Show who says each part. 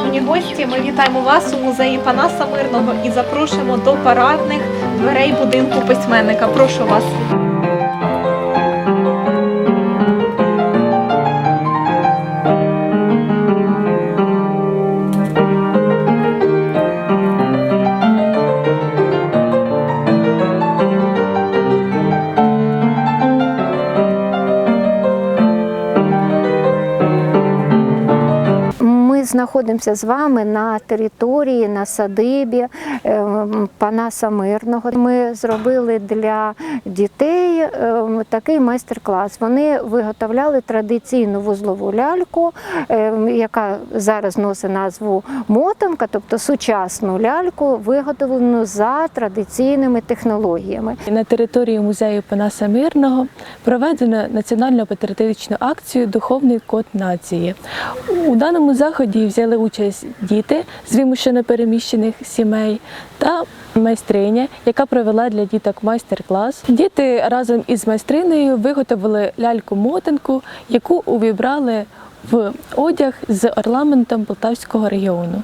Speaker 1: гості. Ми вітаємо вас у музеї Панаса Мирного і запрошуємо до парадних дверей будинку письменника. Прошу вас.
Speaker 2: Знаходимося з вами на території, на садибі е, Панаса Мирного. Ми зробили для дітей е, такий майстер-клас. Вони виготовляли традиційну вузлову ляльку, е, яка зараз носить назву мотанка, тобто сучасну ляльку, виготовлену за традиційними технологіями.
Speaker 3: На території музею Панаса Мирного проведено національно патріотичну акцію Духовний код нації. У даному заході взяли участь діти з вимушено переміщених сімей та майстриня, яка провела для діток майстер-клас. Діти разом із майстриною виготовили ляльку-мотанку, яку увібрали в одяг з орнаментом Полтавського регіону.